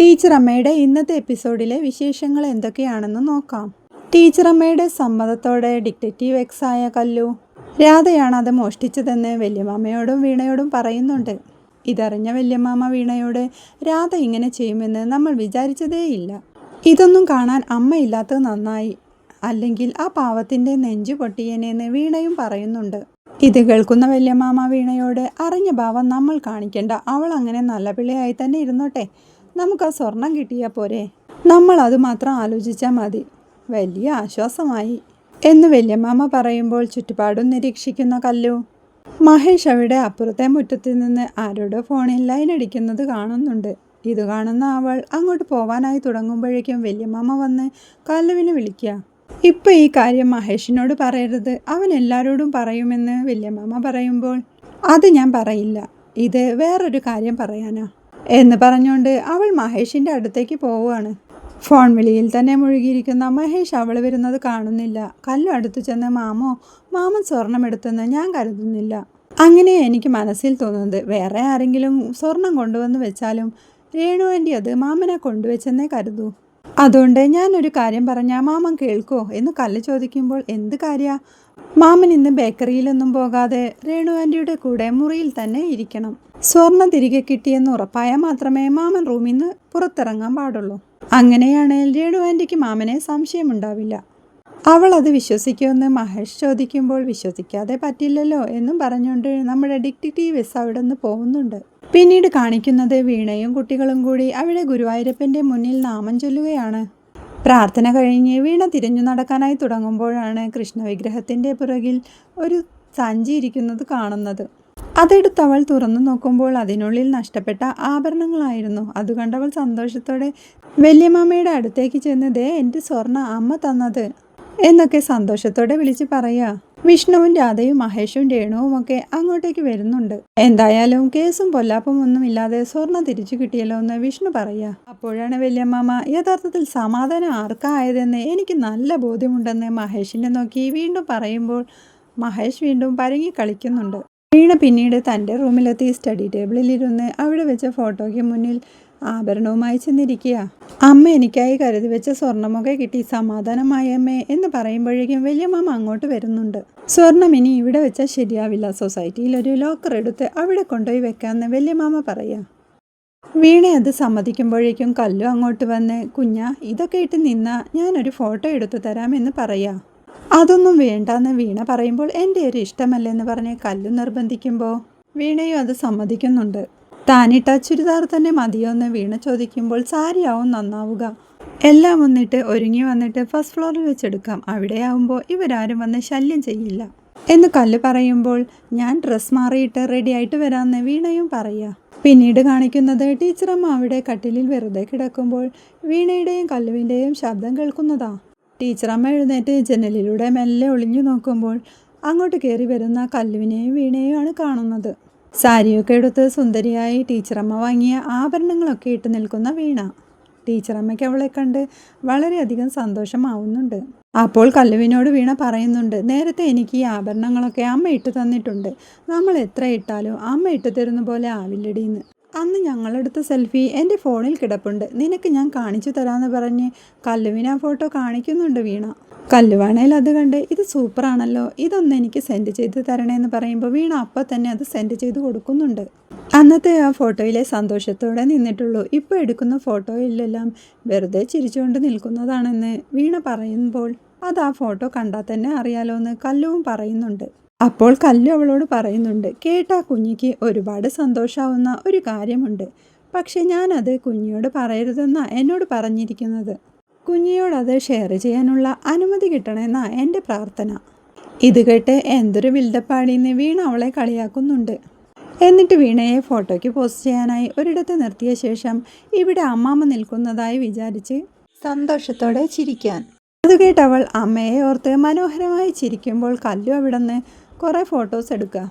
Teacher അമ്മയുടെ ഇന്നത്തെ എപ്പിസോഡിലെ വിശേഷങ്ങൾ എന്തൊക്കെയാണെന്ന് നോക്കാം. ടീച്ചർ അമ്മയുടെ സമ്മതത്തോടെ ഡിക്റ്റേറ്റീവ് എക്സ് ആയ കല്ലു. രാധയാണ് അത് മോഷ്ടിച്ചതെന്ന് വല്യമാമയോടും വീണയോടും പറയുന്നുണ്ട്. ഇതറിഞ്ഞ വല്യമാമ വീണയോട് രാധ ഇങ്ങനെ ചെയ്യുമെന്ന് നമ്മൾ വിചാരിച്ചതേയില്ല ഇതൊന്നും കാണാൻ അമ്മയില്ലാത്തത് നന്നായി. അല്ലെങ്കിൽ ആ പാവത്തിന്റെ നെഞ്ചു പൊട്ടിയനെന്ന് വീണയും പറയുന്നുണ്ട്. ഇത് കേൾക്കുന്ന വല്യമാമ വീണയോട് അറിഞ്ഞ ഭാവം നമ്മൾ കാണിക്കേണ്ട. അവൾ അങ്ങനെ നല്ല പിള്ളയായി തന്നെ ഇരുന്നോട്ടെ. നമുക്ക് ആ സ്വർണം കിട്ടിയാൽ പോരെ. നമ്മൾ അത് മാത്രം ആലോചിച്ചാൽ മതി. വലിയ ആശ്വാസമായി. എന്ന് വല്യമ്മ പറയുമ്പോൾ ചുറ്റുപാടും നിരീക്ഷിക്കുന്ന കല്ലു. മഹേഷ് അവിടെ അപ്പുറത്തെ മുറ്റത്തിൽ നിന്ന് ആരോടോ ഫോണിൽ ലൈൻ അടിക്കുന്നത് കാണുന്നുണ്ട്. ഇത് കാണുന്ന അവൾ അങ്ങോട്ട് പോവാനായി തുടങ്ങുമ്പോഴേക്കും വല്യമ്മ വന്ന് കല്ലുവിനെ വിളിക്കുക ഇപ്പം ഈ കാര്യം മഹേഷിനോട് പറയരുത്. അവൻ എല്ലാവരോടും പറയുമെന്ന് വല്യമ്മ പറയുമ്പോൾ അത് ഞാൻ പറയില്ല. ഇത് വേറൊരു കാര്യം പറയാനാ. എന്ന് പറഞ്ഞുകൊണ്ട് അവൾ മഹേഷിന്റെ അടുത്തേക്ക് പോവുകയാണ്. ഫോൺ വിളിയിൽ തന്നെ മുഴുകിയിരിക്കുന്ന മഹേഷ് അവൾ വരുന്നത് കാണുന്നില്ല. കല്ലു അടുത്തു ചെന്ന് മാമോ മാമൻ സ്വർണം എടുത്തെന്ന് ഞാൻ കരുതുന്നില്ല. അങ്ങനെ എനിക്ക് മനസ്സിൽ തോന്നുന്നത് വേറെ ആരെങ്കിലും സ്വർണം കൊണ്ടുവന്ന് വെച്ചാലും രേണു ആന്റി അത് മാമനെ കൊണ്ടുവച്ചെന്നേ കരുതൂ. അതുകൊണ്ട് ഞാനൊരു കാര്യം പറഞ്ഞാൽ മാമൻ കേൾക്കോ? എന്ന് കല്ല് ചോദിക്കുമ്പോൾ എന്ത് കാര്യ? മാമൻ ഇന്ന് ബേക്കറിയിലൊന്നും പോകാതെ രേണു ആന്റിയുടെ കൂടെ മുറിയിൽ തന്നെ ഇരിക്കണം. സ്വർണം തിരികെ കിട്ടിയെന്ന് ഉറപ്പായാൽ മാത്രമേ മാമൻ റൂമിൽ നിന്ന് പുറത്തിറങ്ങാൻ പാടുള്ളൂ. അങ്ങനെയാണെങ്കിൽ രേണു ആന്റിക്ക് മാമനെ സംശയമുണ്ടാവില്ല. അവൾ അത് വിശ്വസിക്കുമെന്ന് മഹേഷ് ചോദിക്കുമ്പോൾ വിശ്വസിക്കാതെ പറ്റില്ലല്ലോ എന്നും പറഞ്ഞുകൊണ്ട് നമ്മുടെ ഡിക്റ്റേറ്റീവ് എസ് അവിടെ നിന്ന് പോകുന്നുണ്ട്. പിന്നീട് കാണിക്കുന്നത് വീണയും കുട്ടികളും കൂടി അവിടെ ഗുരുവായൂരപ്പന്റെ മുന്നിൽ നാമം ചൊല്ലുകയാണ്. പ്രാർത്ഥന കഴിഞ്ഞ് വീണ തിരിഞ്ഞു നടക്കാനായി തുടങ്ങുമ്പോഴാണ് കൃഷ്ണ വിഗ്രഹത്തിന്റെ പുറകിൽ ഒരു സഞ്ചി ഇരിക്കുന്നത് കാണുന്നത്. അതെടുത്ത് അവൾ തുറന്നു നോക്കുമ്പോൾ അതിനുള്ളിൽ നഷ്ടപ്പെട്ട ആഭരണങ്ങളായിരുന്നു. അത് കണ്ടവൾ സന്തോഷത്തോടെ വല്യമ്മയുടെ അടുത്തേക്ക് ചെന്ന് ദേ എന്റെ സ്വർണ അമ്മ തന്നത്. എന്നൊക്കെ സന്തോഷത്തോടെ വിളിച്ച് പറയാ. വിഷ്ണുവും രാധയും മഹേഷും രേണുവും ഒക്കെ അങ്ങോട്ടേക്ക് വരുന്നുണ്ട്. എന്തായാലും കേസും പൊല്ലാപ്പും ഒന്നും ഇല്ലാതെ സ്വർണം തിരിച്ചു കിട്ടിയല്ലോ എന്ന് വിഷ്ണു പറയാ. അപ്പോഴാണ് വല്യമ്മ യഥാർത്ഥത്തിൽ സമാധാനം ആർക്കായതെന്ന് എനിക്ക് നല്ല ബോധ്യമുണ്ടെന്ന് മഹേഷിനെ നോക്കി വീണ്ടും പറയുമ്പോൾ മഹേഷ് വീണ്ടും പരങ്ങി കളിക്കുന്നുണ്ട്. വീണ പിന്നീട് തന്റെ റൂമിലെത്തി സ്റ്റഡി ടേബിളിലിരുന്ന് അവിടെ വെച്ച ഫോട്ടോയ്ക്ക് മുന്നിൽ ആഭരണവുമായി ചെന്നിരിക്കുക. അമ്മ എനിക്കായി കരുതി വെച്ച സ്വർണമൊക്കെ കിട്ടി. സമാധാനമായ അമ്മേ എന്ന് പറയുമ്പോഴേക്കും വലിയമ്മ അങ്ങോട്ട് വരുന്നുണ്ട്. സ്വർണം ഇനി ഇവിടെ വെച്ചാൽ ശരിയാവില്ല. സൊസൈറ്റിയിൽ ഒരു ലോക്കർ എടുത്ത് അവിടെ കൊണ്ടുപോയി വെക്കാമെന്ന് വലിയമാമ പറയാം. വീണ അത് സമ്മതിക്കുമ്പോഴേക്കും കല്ലു അങ്ങോട്ട് വന്ന് കുഞ്ഞ ഇതൊക്കെ ഇട്ട് നിന്നാ ഞാനൊരു ഫോട്ടോ എടുത്തു തരാമെന്ന് പറയാ. അതൊന്നും വേണ്ടെന്ന് വീണ പറയുമ്പോൾ എന്റെ ഒരു ഇഷ്ടമല്ലെന്ന് പറഞ്ഞ് കല്ലു നിർബന്ധിക്കുമ്പോൾ വീണയും അത് സമ്മതിക്കുന്നുണ്ട്. താനിട്ട ചുരിദാർ തന്നെ മതിയോ എന്ന് വീണ ചോദിക്കുമ്പോൾ സാരിയാവും നന്നാവുക. എല്ലാം വന്നിട്ട് ഒരുങ്ങി വന്നിട്ട് ഫസ്റ്റ് ഫ്ലോറിൽ വെച്ചെടുക്കാം. അവിടെയാവുമ്പോൾ ഇവരാരും വന്ന് ശല്യം ചെയ്യില്ല. എന്ന് കല്ല് പറയുമ്പോൾ ഞാൻ ഡ്രസ്സ് മാറിയിട്ട് റെഡി ആയിട്ട് വരാമെന്ന് വീണയും പറയുക പിന്നീട് കാണിക്കുന്നത് ടീച്ചറമ്മ അവിടെ കട്ടിലിൽ വെറുതെ കിടക്കുമ്പോൾ വീണയുടെയും കല്ലുവിന്റെയും ശബ്ദം കേൾക്കുന്നതാ. ടീച്ചറമ്മ എഴുന്നേറ്റ് ജനലിലൂടെ മെല്ലെ ഒളിഞ്ഞു നോക്കുമ്പോൾ അങ്ങോട്ട് കയറി വരുന്ന കല്ലുവിനെയും വീണയുമാണ് കാണുന്നത്. സാരിയൊക്കെ എടുത്ത് സുന്ദരിയായി ടീച്ചറമ്മ വാങ്ങിയ ആഭരണങ്ങളൊക്കെ ഇട്ട് നിൽക്കുന്ന വീണ. ടീച്ചറമ്മയ്ക്ക് അവളെ കണ്ട് വളരെയധികം സന്തോഷമാവുന്നുണ്ട്. അപ്പോൾ കല്ലുവിനോട് വീണ പറയുന്നുണ്ട് നേരത്തെ എനിക്ക് ഈ ആഭരണങ്ങളൊക്കെ അമ്മ ഇട്ട് തന്നിട്ടുണ്ട്. നമ്മൾ എത്ര ഇട്ടാലും അമ്മ ഇട്ട് തരുന്ന പോലെ ആവില്ലടിയെന്ന് അന്ന് ഞങ്ങളെടുത്ത സെൽഫി എന്റെ ഫോണിൽ കിടപ്പുണ്ട്. നിനക്ക് ഞാൻ കാണിച്ചു തരാമെന്ന് പറഞ്ഞ് കല്ലുവിന് ആ ഫോട്ടോ കാണിക്കുന്നുണ്ട് വീണ. കല്ലുവാണേൽ അത് കണ്ട് ഇത് സൂപ്പറാണല്ലോ ഇതൊന്ന് എനിക്ക് സെൻഡ് ചെയ്ത് തരണേന്ന് പറയുമ്പോൾ വീണ അപ്പം തന്നെ അത് സെൻഡ് ചെയ്ത് കൊടുക്കുന്നുണ്ട്. അന്നത്തെ ആ ഫോട്ടോയിലെ സന്തോഷത്തോടെ നിന്നിട്ടുള്ളൂ. ഇപ്പോൾ എടുക്കുന്ന ഫോട്ടോയിലെല്ലാം വെറുതെ ചിരിച്ചുകൊണ്ട് നിൽക്കുന്നതാണെന്ന് വീണ പറയുമ്പോൾ അത് ആ ഫോട്ടോ കണ്ടാൽ തന്നെ അറിയാലോ എന്ന് കല്ലുവും പറയുന്നുണ്ട്. അപ്പോൾ കല്ലു അവളോട് പറയുന്നുണ്ട് കേട്ടാ കുഞ്ഞിക്ക് ഒരുപാട് സന്തോഷാവുന്ന ഒരു കാര്യമുണ്ട്. പക്ഷെ ഞാനത് കുഞ്ഞിയോട് പറയരുതെന്നാണ് എന്നോട് പറഞ്ഞിരിക്കുന്നത്. കുഞ്ഞിയോട് അത് ഷെയർ ചെയ്യാനുള്ള അനുമതി കിട്ടണമെന്നാ എന്റെ പ്രാർത്ഥന. ഇത് കേട്ട് എന്തൊരു വിൽഡപ്പാടിന്ന് വീണ അവളെ കളിയാക്കുന്നുണ്ട്. എന്നിട്ട് വീണയെ ഫോട്ടോയ്ക്ക് പോസ്റ്റ് ചെയ്യാനായി ഒരിടത്ത് നിർത്തിയ ശേഷം ഇവിടെ അമ്മാമ്മ നിൽക്കുന്നതായി വിചാരിച്ച് സന്തോഷത്തോടെ ചിരിക്കാൻ. അത് കേട്ടവൾ അമ്മയെ ഓർത്ത് മനോഹരമായി ചിരിക്കുമ്പോൾ കല്ലു അവിടെ നിന്ന് കുറേ ഫോട്ടോസ് എടുക്കുക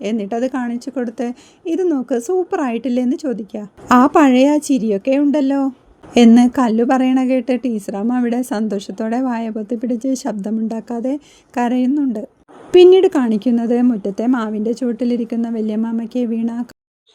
എന്നിട്ടത് കാണിച്ചു കൊടുത്ത് ഇത് നോക്ക് സൂപ്പർ ആയിട്ടില്ലേ? എന്ന് ചോദിക്കുക ആ പഴയ ചിരിയൊക്കെ ഉണ്ടല്ലോ. എന്ന് കല്ലു പറയണ കേട്ട് ടീച്ചറാം അവിടെ സന്തോഷത്തോടെ വായപൊത്തി പിടിച്ച് ശബ്ദമുണ്ടാക്കാതെ കരയുന്നുണ്ട്. പിന്നീട് കാണിക്കുന്നത് മുറ്റത്തെ മാവിന്റെ ചുവട്ടിലിരിക്കുന്ന വല്യമ്മാമ്മയ്ക്ക് വീണ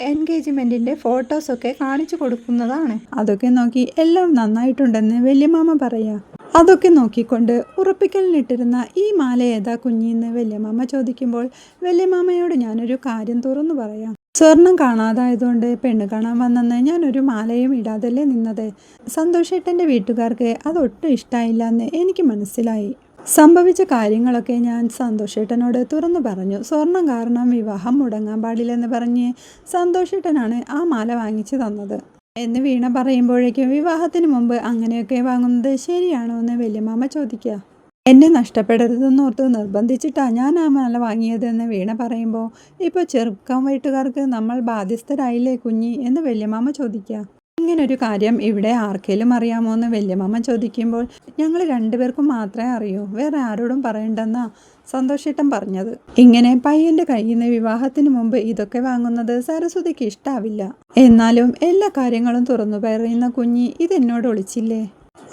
എൻഗേജ്മെന്റിന്റെ ഫോട്ടോസൊക്കെ കാണിച്ചു കൊടുക്കുന്നതാണ്. അതൊക്കെ നോക്കി എല്ലാം നന്നായിട്ടുണ്ടെന്ന് വല്യമാമ പറയാ. അതൊക്കെ നോക്കിക്കൊണ്ട് ഉറപ്പിക്കലിനിട്ടിരുന്ന ഈ മാല ഏതാ കുഞ്ഞിന്ന് വല്യമാമ ചോദിക്കുമ്പോൾ വല്യമാമയോട് ഞാനൊരു കാര്യം തുറന്നു പറയാം. സ്വർണം കാണാതായതുകൊണ്ട് പെണ്ണ് കാണാൻ വന്നെന്ന് ഞാനൊരു മാലയും ഇടാതല്ലേ നിന്നത്. സന്തോഷേട്ടന്റെ വീട്ടുകാർക്ക് അതൊട്ടും ഇഷ്ടമായില്ല എന്ന് എനിക്ക് മനസ്സിലായി. സംഭവിച്ച കാര്യങ്ങളൊക്കെ ഞാൻ സന്തോഷേട്ടനോട് തുറന്നു പറഞ്ഞു. സ്വർണം കാരണം വിവാഹം മുടങ്ങാൻ പാടില്ലെന്ന് പറഞ്ഞ് സന്തോഷേട്ടനാണ് ആ മാല വാങ്ങിച്ചു തന്നത്. എന്ന് വീണ പറയുമ്പോഴേക്കും വിവാഹത്തിന് മുമ്പ് അങ്ങനെയൊക്കെ വാങ്ങുന്നത് ശരിയാണോ എന്ന് വല്യമാമ ചോദിക്കുക. എന്നെ നഷ്ടപ്പെടരുതെന്നോർത്ത് നിർബന്ധിച്ചിട്ടാണ് ഞാൻ ആ മാല വാങ്ങിയതെന്ന് വീണ പറയുമ്പോൾ ഇപ്പോൾ ചെറുക്കം വീട്ടുകാർക്ക് നമ്മൾ ബാധ്യസ്ഥരായില്ലേ കുഞ്ഞി? എന്ന് വല്യമാമ ചോദിക്കുക ഇങ്ങനൊരു കാര്യം ഇവിടെ ആർക്കെങ്കിലും അറിയാമോ എന്ന് വല്യമാമ ചോദിക്കുമ്പോൾ ഞങ്ങൾ രണ്ടുപേർക്കും മാത്രമേ അറിയൂ വേറെ ആരോടും പറയണ്ടെന്നാ സന്തോഷേട്ടൻ പറഞ്ഞത്. ഇങ്ങനെ പയ്യന്റെ കയ്യിൽ നിന്ന് വിവാഹത്തിന് മുമ്പ് ഇതൊക്കെ വാങ്ങുന്നത് സരസ്വതിക്ക് ഇഷ്ടാവില്ല. എന്നാലും എല്ലാ കാര്യങ്ങളും തുറന്നു പറയുന്ന കുഞ്ഞി ഇതെന്നോട് ഒളിച്ചില്ലേ?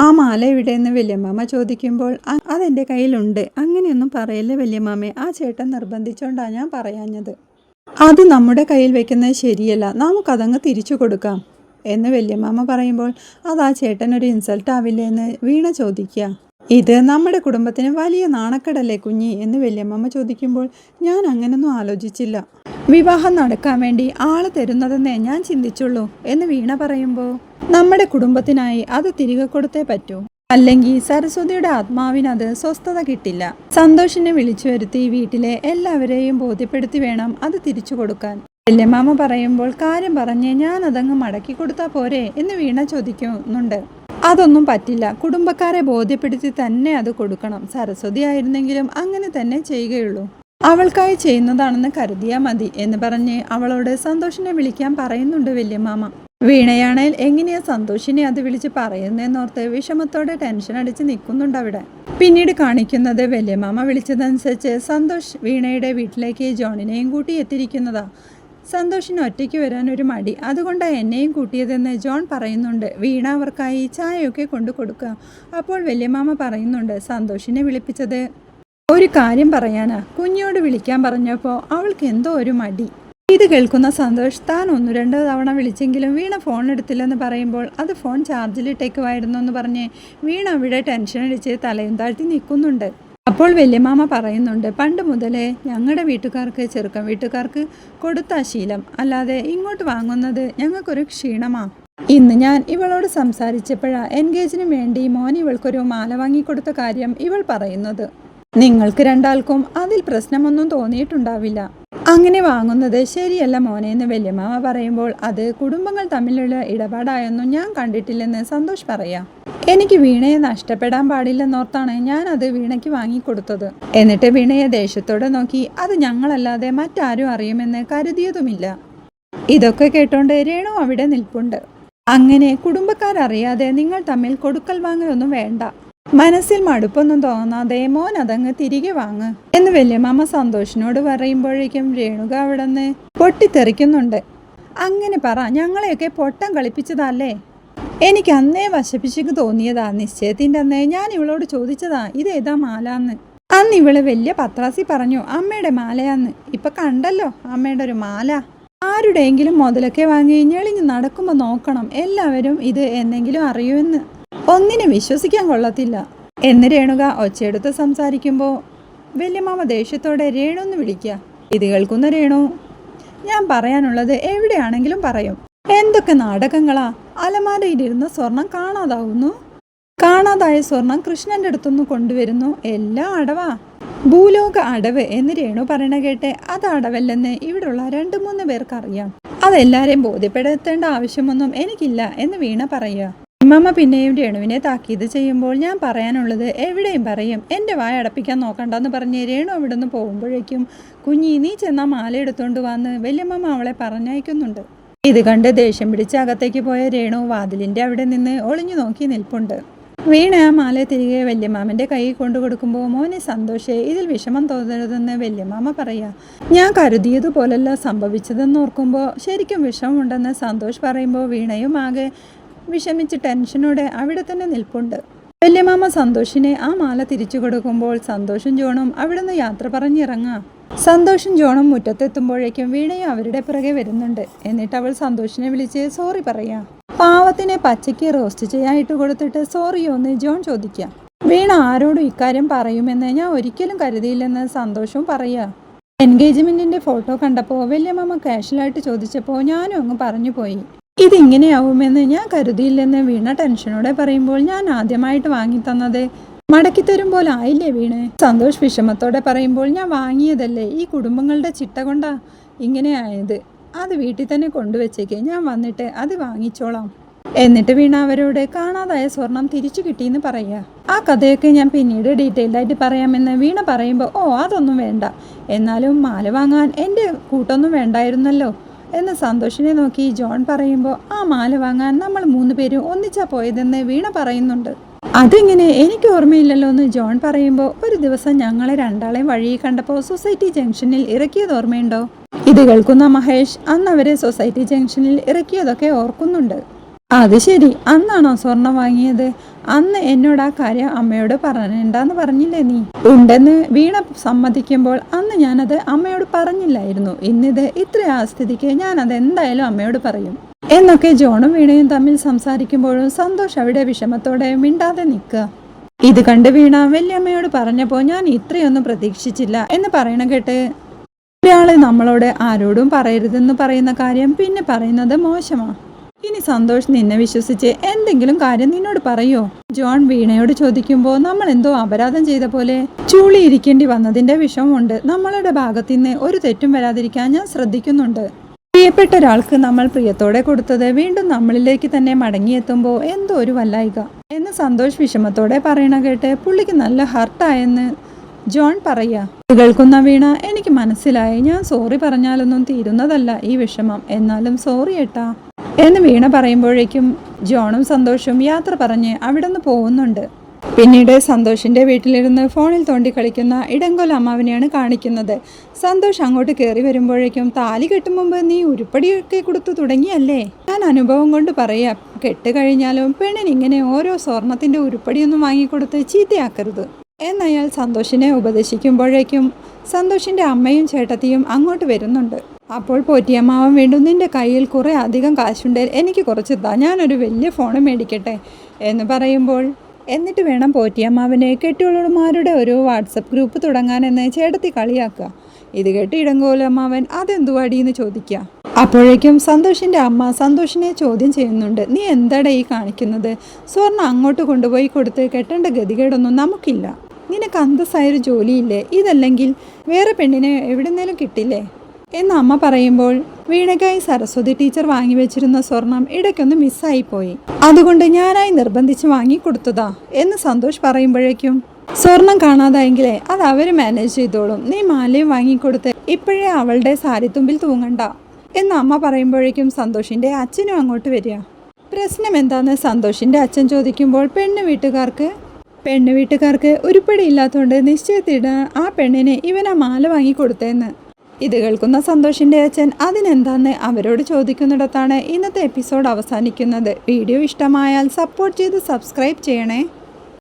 ആ മാല എവിടെയെന്ന് വല്യമ്മ ചോദിക്കുമ്പോൾ "അ- അതെന്റെ കയ്യിലുണ്ട്. അങ്ങനെയൊന്നും പറയല്ലേ വല്യമ്മാമേ ആ ചേട്ടൻ നിർബന്ധിച്ചോണ്ടാണ് ഞാൻ പറയാഞ്ഞത്. അത് നമ്മുടെ കയ്യിൽ വെക്കുന്നത് ശരിയല്ല. നമുക്കതങ്ങ് തിരിച്ചു കൊടുക്കാം. എന്ന് വല്യമ്മ പറയുമ്പോൾ അത് ആ ചേട്ടൻ ഒരു ഇൻസൾട്ട് ആവില്ലേ എന്ന് വീണ ചോദിക്കുക ഇത് നമ്മുടെ കുടുംബത്തിന് വലിയ നാണക്കേടല്ലേ കുഞ്ഞി? എന്ന് വല്യമ്മ ചോദിക്കുമ്പോൾ ഞാൻ അങ്ങനൊന്നും ആലോചിച്ചില്ല. വിവാഹം നടക്കാൻ വേണ്ടി ആൾ തരുന്നതെന്നേ ഞാൻ ചിന്തിച്ചുള്ളൂ എന്ന് വീണ പറയുമ്പോൾ നമ്മുടെ കുടുംബത്തിനായി അത് തിരികെ കൊടുത്തേ പറ്റൂ. അല്ലെങ്കിൽ സരസ്വതിയുടെ ആത്മാവിന് അത് സ്വസ്ഥത കിട്ടില്ല. സന്തോഷിനെ വിളിച്ചു വരുത്തി വീട്ടിലെ എല്ലാവരെയും ബോധ്യപ്പെടുത്തി വേണം അത് തിരിച്ചു കൊടുക്കാൻ. വല്യമാമ പറയുമ്പോൾ കാര്യം പറഞ്ഞ് ഞാൻ അതങ്ങ് മടക്കി കൊടുത്താൽ പോരെ? എന്ന് വീണ ചോദിക്കുന്നുണ്ട്. അതൊന്നും പറ്റില്ല. കുടുംബക്കാരെ ബോധ്യപ്പെടുത്തി തന്നെ അത് കൊടുക്കണം. സരസ്വതി ആയിരുന്നെങ്കിലും അങ്ങനെ തന്നെ ചെയ്യുകയുള്ളൂ. അവൾക്കായി ചെയ്യുന്നതാണെന്ന് കരുതിയാൽ മതി എന്ന് പറഞ്ഞ് അവളോട് സന്തോഷിനെ വിളിക്കാൻ പറയുന്നുണ്ട് വല്യമാമ. വീണയാണേൽ എങ്ങനെയാ സന്തോഷിനെ അത് വിളിച്ച് പറയുന്നതെന്നോർത്ത് വിഷമത്തോടെ ടെൻഷൻ അടിച്ച് നിൽക്കുന്നുണ്ട് അവിടെ. പിന്നീട് കാണിക്കുന്നത് വല്യമാമ വിളിച്ചതനുസരിച്ച് സന്തോഷ് വീണയുടെ വീട്ടിലേക്ക് ജോണിനെയും കൂട്ടി എത്തിയിരിക്കുന്നതാ. സന്തോഷിന് ഒറ്റയ്ക്ക് വരാൻ ഒരു മടി. അതുകൊണ്ടാണ് എന്നെയും കൂട്ടിയതെന്ന് ജോൺ പറയുന്നുണ്ട്. വീണ അവർക്കായി ചായയൊക്കെ കൊണ്ടു കൊടുക്കുക. അപ്പോൾ വല്യമാമ പറയുന്നുണ്ട് സന്തോഷിനെ വിളിപ്പിച്ചത് ഒരു കാര്യം പറയാനാ. കുഞ്ഞോട് വിളിക്കാൻ പറഞ്ഞപ്പോൾ അവൾക്ക് എന്തോ ഒരു മടി. ഇത് കേൾക്കുന്ന സന്തോഷ് താൻ ഒന്ന് രണ്ട് തവണ വിളിച്ചെങ്കിലും വീണ ഫോൺ എടുത്തില്ലെന്ന് പറയുമ്പോൾ അത് ഫോൺ ചാർജിലിട്ടേക്കുമായിരുന്നു എന്ന് പറഞ്ഞ് വീണ അവിടെ ടെൻഷൻ അടിച്ച് തലയും താഴ്ത്തി നിൽക്കുന്നുണ്ട്. അപ്പോൾ വല്യമാമ പറയുന്നുണ്ട് പണ്ട് മുതലേ ഞങ്ങളുടെ വീട്ടുകാർക്ക് ചെറുക്കൻ വീട്ടുകാർക്ക് കൊടുത്ത ശീലം. അല്ലാതെ ഇങ്ങോട്ട് വാങ്ങുന്നത് ഞങ്ങൾക്കൊരു ക്ഷീണമാ. ഇന്ന് ഞാൻ ഇവളോട് സംസാരിച്ചപ്പോഴാ എൻഗേജിന് വേണ്ടി മോൻ ഇവൾക്കൊരു മാല വാങ്ങിക്കൊടുത്ത കാര്യം ഇവൾ പറയുന്നത്. നിങ്ങൾക്ക് രണ്ടാൾക്കും അതിൽ പ്രശ്നമൊന്നും തോന്നിയിട്ടുണ്ടാവില്ല. അങ്ങനെ വാങ്ങുന്നത് ശരിയല്ല മോനെ എന്ന് വല്യമാമ പറയുമ്പോൾ അത് കുടുംബങ്ങൾ തമ്മിലുള്ള ഇടപാടായൊന്നും ഞാൻ കണ്ടിട്ടില്ലെന്ന് സന്തോഷ് പറയാം. എനിക്ക് വീണയെ നഷ്ടപ്പെടാൻ പാടില്ലെന്നോർത്താണ് ഞാൻ അത് വീണയ്ക്ക് വാങ്ങിക്കൊടുത്തത്. എന്നിട്ട് വീണയെ ദേഷ്യത്തോടെ നോക്കി അത് ഞങ്ങളല്ലാതെ മറ്റാരും അറിയുമെന്ന് കരുതിയതുമില്ല. ഇതൊക്കെ കേട്ടോണ്ട് രേണു അവിടെ നിൽപ്പുണ്ട്. അങ്ങനെ കുടുംബക്കാരറിയാതെ നിങ്ങൾ തമ്മിൽ കൊടുക്കൽ വാങ്ങലൊന്നും വേണ്ട. മനസ്സിൽ മടുപ്പൊന്നും തോന്നാതെ മോൻ അതങ്ങ് തിരികെ വാങ്ങ് എന്ന് വല്യമാമ സന്തോഷിനോട് പറയുമ്പോഴേക്കും രേണുക അവിടെ നിന്ന് പൊട്ടിത്തെറിക്കുന്നുണ്ട്. അങ്ങനെ പറ ഞങ്ങളെയൊക്കെ പൊട്ടം കളിപ്പിച്ചതല്ലേ? എനിക്ക് അന്നേ വശപ്പിച്ചു തോന്നിയതാ നിശ്ചയത്തിന്റെ അന്നേ. ഞാൻ ഇവളോട് ചോദിച്ചതാ ഇതേതാ മാലാന്ന്? അന്ന് ഇവൾ വലിയ പത്രാസി പറഞ്ഞു അമ്മയുടെ മാലയാന്ന്. ഇപ്പൊ കണ്ടല്ലോ അമ്മയുടെ ഒരു മാല. ആരുടെയെങ്കിലും മുതലൊക്കെ വാങ്ങി ഞെളിഞ്ഞ് നടക്കുമ്പോൾ നോക്കണം. എല്ലാവരും ഇത് എന്നെങ്കിലും അറിയുമെന്ന്. ഒന്നിനെ വിശ്വസിക്കാൻ കൊള്ളത്തില്ല. എന്ന് രേണുക ഒച്ചയെടുത്ത് സംസാരിക്കുമ്പോൾ വല്യമാമ ദേഷ്യത്തോടെ രേണു എന്ന് വിളിക്കുക ഇത് കേൾക്കുന്ന രേണു ഞാൻ പറയാനുള്ളത് എവിടെയാണെങ്കിലും പറയും. എന്തൊക്കെ നാടകങ്ങളാ? അലമാരയിലിരുന്ന സ്വർണം കാണാതാവുന്നു. കാണാതായ സ്വർണം കൃഷ്ണന്റെ അടുത്തുനിന്ന് കൊണ്ടുവരുന്നു. എല്ലാ അടവാ. ഭൂലോക അടവ് എന്ന് രേണു പറയണ കേട്ട് അത് അടവല്ലെന്ന് ഇവിടെയുള്ള രണ്ട് മൂന്ന് പേർക്ക് അറിയാം അതെല്ലാരെയും ബോധ്യപ്പെടുത്തേണ്ട ആവശ്യമൊന്നും എനിക്കില്ല എന്ന് വീണ പറയുക. ഇമ്മമ്മ പിന്നെയും രേണുവിനെ താക്കീത് ചെയ്യുമ്പോൾ ഞാൻ പറയാനുള്ളത് എവിടെയും പറയും എന്റെ വായ അടപ്പിക്കാൻ നോക്കണ്ടെന്ന് പറഞ്ഞ് രേണു അവിടെ നിന്ന് പോകുമ്പോഴേക്കും കുഞ്ഞി നീ ചെന്നാ മാല എടുത്തോണ്ട് വന്ന് വല്യമ്മ അവളെ പറഞ്ഞയക്കുന്നുണ്ട്. ഇത് കണ്ട് ദേഷ്യം പിടിച്ച് അകത്തേക്ക് പോയ രേണു വാതിലിന്റെ അവിടെ നിന്ന് ഒളിഞ്ഞു നോക്കി നിൽപ്പുണ്ട്. വീണ ആ മാല തിരികെ വല്യമാമന്റെ കൈ കൊണ്ടു കൊടുക്കുമ്പോൾ മോനെ സന്തോഷേ ഇതിൽ വിഷമം തോന്നരുതെന്ന് വല്യമാമ പറയാ. ഞാൻ കരുതിയതുപോലല്ല സംഭവിച്ചതെന്ന് ഓർക്കുമ്പോൾ ശരിക്കും വിഷമമുണ്ടെന്ന് സന്തോഷ് പറയുമ്പോൾ വീണയും ആകെ വിഷമിച്ച് ടെൻഷനോടെ അവിടെ തന്നെ നിൽപ്പുണ്ട്. വല്യമാമ സന്തോഷിനെ ആ മാല തിരിച്ചു കൊടുക്കുമ്പോൾ സന്തോഷം ജോണും അവിടുന്ന് യാത്ര പറഞ്ഞിറങ്ങാം. സന്തോഷം ജോണും മുറ്റത്തെത്തുമ്പോഴേക്കും വീണയും അവരുടെ പിറകെ വരുന്നുണ്ട്. എന്നിട്ട് അവൾ സന്തോഷിനെ വിളിച്ച് സോറി പറയാം. പാവത്തിനെ പച്ചയ്ക്ക് റോസ്റ്റ് ചെയ്യാനായിട്ട് കൊടുത്തിട്ട് സോറിയോന്ന് ജോൺ ചോദിക്കാം. വീണ ആരോടും ഇക്കാര്യം പറയുമെന്ന് ഞാൻ ഒരിക്കലും കരുതിയില്ലെന്ന് സന്തോഷവും പറയാ. എൻഗേജ്മെന്റിന്റെ ഫോട്ടോ കണ്ടപ്പോൾ വല്യമ്മ കാഷ്വലായിട്ട് ചോദിച്ചപ്പോൾ ഞാനും അങ്ങ് പറഞ്ഞു പോയി. ഇതിങ്ങനെയാവുമെന്ന് ഞാൻ കരുതിയില്ലെന്ന് വീണ ടെൻഷനോടെ പറയുമ്പോൾ ഞാൻ ആദ്യമായിട്ട് വാങ്ങി തന്നത് മടക്കി തരും പോലെ ആയില്ലേ വീണ്? സന്തോഷ് വിഷമത്തോടെ പറയുമ്പോൾ ഞാൻ വാങ്ങിയതല്ലേ? ഈ കുടുംബങ്ങളുടെ ചിട്ട കൊണ്ടാ ഇങ്ങനെയായത് അത് വീട്ടിൽ തന്നെ കൊണ്ടുവച്ചേക്ക്. ഞാൻ വന്നിട്ട് അത് വാങ്ങിച്ചോളാം. എന്നിട്ട് വീണ അവരോട് കാണാതായ സ്വർണം തിരിച്ചു കിട്ടിയെന്ന് പറയുക. ആ കഥയൊക്കെ ഞാൻ പിന്നീട് ഡീറ്റെയിൽഡ് ആയിട്ട് പറയാമെന്ന് വീണ പറയുമ്പോൾ ഓ അതൊന്നും വേണ്ട. എന്നാലും മാല വാങ്ങാൻ എന്റെ കൂട്ടൊന്നും വേണ്ടായിരുന്നല്ലോ. എന്ന് സന്തോഷിനെ നോക്കി ജോൺ പറയുമ്പോൾ ആ മാല വാങ്ങാൻ നമ്മൾ മൂന്ന് പേരും ഒന്നിച്ചാ പോയതെന്ന് വീണ പറയുന്നുണ്ട്. അതിങ്ങനെ? എനിക്ക് ഓർമ്മയില്ലല്ലോ എന്ന് ജോൺ പറയുമ്പോൾ ഒരു ദിവസം ഞങ്ങളെ രണ്ടാളെയും വഴി കണ്ടപ്പോൾ സൊസൈറ്റി ജംഗ്ഷനിൽ ഇറക്കിയത് ഓർമ്മയുണ്ടോ? ഇത് കേൾക്കുന്ന മഹേഷ് അന്ന് അവരെ സൊസൈറ്റി ജംഗ്ഷനിൽ ഇറക്കിയതൊക്കെ ഓർക്കുന്നുണ്ട്. അത് ശരി. അന്നാണോ സ്വർണം വാങ്ങിയത്? അന്ന് എന്നോട് ആ കാര്യം അമ്മയോട് പറയണ്ടെന്ന് പറഞ്ഞില്ലേ നീ? ഉണ്ടെന്ന് വീണ സമ്മതിക്കുമ്പോൾ അന്ന് ഞാനത് അമ്മയോട് പറഞ്ഞില്ലായിരുന്നു. ഇന്നിത് ഇത്ര ആ സ്ഥിതിക്ക് ഞാനത് എന്തായാലും അമ്മയോട് പറയും. എന്നൊക്കെ ജോണും വീണയും തമ്മിൽ സംസാരിക്കുമ്പോഴും സന്തോഷ് അവിടെ വിഷമത്തോടെ മിണ്ടാതെ നിൽക്കുക. ഇത് കണ്ട് വീണ വല്യമ്മയോട് പറഞ്ഞപ്പോൾ ഞാൻ ഇത്രയൊന്നും പ്രതീക്ഷിച്ചില്ല എന്ന് പറയണ കേട്ട്. ഒരാൾ നമ്മളോട് ആരോടും പറയരുതെന്ന് പറയുന്ന കാര്യം പിന്നെ പറയുന്നത് മോശമാണ് ഇനി സന്തോഷ് നിന്നെ വിശ്വസിച്ച് എന്തെങ്കിലും കാര്യം നിന്നോട് പറയോ? ജോൺ വീണയോട് ചോദിക്കുമ്പോൾ നമ്മൾ എന്തോ അപരാധം ചെയ്ത പോലെ ചൂളി ഇരിക്കേണ്ടി വന്നതിന്റെ വിഷമമുണ്ട്. നമ്മളുടെ ഭാഗത്തു നിന്ന് ഒരു തെറ്റും വരാതിരിക്കാൻ ഞാൻ ശ്രദ്ധിക്കുന്നുണ്ട്. പ്രിയപ്പെട്ട ഒരാൾക്ക് നമ്മൾ പ്രിയത്തോടെ കൊടുത്തത് വീണ്ടും നമ്മളിലേക്ക് തന്നെ മടങ്ങിയെത്തുമ്പോൾ എന്തോ ഒരു വല്ലായിക എന്ന് സന്തോഷ് വിഷമത്തോടെ പറയണ കേട്ട് പുള്ളിക്ക് നല്ല ഹർട്ടായെന്ന് ജോൺ പറയാ. കേൾക്കുന്ന വീണ എനിക്ക് മനസ്സിലായി. ഞാൻ സോറി പറഞ്ഞാലൊന്നും തീരുന്നതല്ല ഈ വിഷമം. എന്നാലും സോറി ഏട്ടാ. എന്ന് വീണ പറയുമ്പോഴേക്കും ജോണും സന്തോഷും യാത്ര പറഞ്ഞ് അവിടെ നിന്ന് പോകുന്നുണ്ട്. പിന്നീട് സന്തോഷിന്റെ വീട്ടിലിരുന്ന് ഫോണിൽ തോണ്ടി കളിക്കുന്ന ഇടങ്കോൽ അമ്മാവിനെയാണ് കാണിക്കുന്നത്. സന്തോഷ് അങ്ങോട്ട് കയറി വരുമ്പോഴേക്കും താലി കെട്ടും മുമ്പ് നീ ഉരുപ്പടിയൊക്കെ കൊടുത്തു തുടങ്ങിയല്ലേ? ഞാൻ അനുഭവം കൊണ്ട് പറയാം കെട്ട് പെണ്ണിന് ഇങ്ങനെ ഓരോ സ്വർണത്തിന്റെ ഉരുപ്പടിയൊന്നും വാങ്ങിക്കൊടുത്ത് ചീത്തയാക്കരുത് എന്നയാൾ സന്തോഷിനെ ഉപദേശിക്കുമ്പോഴേക്കും സന്തോഷിന്റെ അമ്മയും ചേട്ടത്തിയും അങ്ങോട്ട് വരുന്നുണ്ട്. അപ്പോൾ പോറ്റിയമ്മാവൻ വീണ്ടും നിന്റെ കയ്യിൽ കുറേ അധികം കാശുണ്ട്. എനിക്ക് കുറച്ച് താ. ഞാനൊരു വലിയ ഫോൺ മേടിക്കട്ടെ? എന്ന് പറയുമ്പോൾ എന്നിട്ട് വേണം പോറ്റിയമ്മാവിനെ കെട്ടിയോളുമാരുടെ ഒരു വാട്സപ്പ് ഗ്രൂപ്പ് തുടങ്ങാനെന്ന് ചേട്ടത്തി കളിയാക്കുക. ഇത് കേട്ട് ഇടങ്കോലമ്മാവൻ അതെന്തുവാടി? എന്ന് ചോദിക്കുക. അപ്പോഴേക്കും സന്തോഷിന്റെ അമ്മ സന്തോഷിനെ ചോദ്യം ചെയ്യുന്നുണ്ട്. നീ എന്താടാ ഈ കാണിക്കുന്നത്? സ്വർണം അങ്ങോട്ട് കൊണ്ടുപോയി കൊടുത്ത് കെട്ടേണ്ട ഗതികേടൊന്നും നമുക്കില്ല. നിനക്ക് അന്തസ്സായൊരു ജോലിയില്ലേ? ഇതല്ലെങ്കിൽ വേറെ പെണ്ണിനെ എവിടെന്നേലും കിട്ടില്ലേ? എന്ന് അമ്മ പറയുമ്പോൾ വീണക്കായി സരസ്വതി ടീച്ചർ വാങ്ങി വെച്ചിരുന്ന സ്വർണം ഇടയ്ക്കൊന്ന് മിസ്സായിപ്പോയി. അതുകൊണ്ട് ഞാനായി നിർബന്ധിച്ച് വാങ്ങി കൊടുത്തതാ എന്ന് സന്തോഷ് പറയുമ്പോഴേക്കും സ്വർണം കാണാതായെങ്കിലേ അത് അവർ മാനേജ് ചെയ്തോളും. നീ മാലയും വാങ്ങിക്കൊടുത്ത് ഇപ്പോഴേ അവളുടെ സാരിത്തുമ്പിൽ തൂങ്ങണ്ട എന്ന് അമ്മ പറയുമ്പോഴേക്കും സന്തോഷിന്റെ അച്ഛനും അങ്ങോട്ട് വരിക. പ്രശ്നം എന്താന്ന് സന്തോഷിന്റെ അച്ഛൻ ചോദിക്കുമ്പോൾ പെണ്ണ് വീട്ടുകാർക്ക് പെണ്ണ് വീട്ടുകാർക്ക് ഉരുപ്പടി ഇല്ലാത്തതുകൊണ്ട് നിശ്ചയത്തിടാൻ ആ പെണ്ണിനെ ഇവനാ മാല വാങ്ങി കൊടുത്തേന്ന്. ഇത് കേൾക്കുന്ന സന്തോഷിന്റെ അച്ഛൻ അതിനെന്താന്ന് അവരോട് ചോദിക്കുന്നിടത്താണ് ഇന്നത്തെ എപ്പിസോഡ് അവസാനിക്കുന്നത്. വീഡിയോ ഇഷ്ടമായാൽ സപ്പോർട്ട് ചെയ്ത് സബ്സ്ക്രൈബ് ചെയ്യണേ.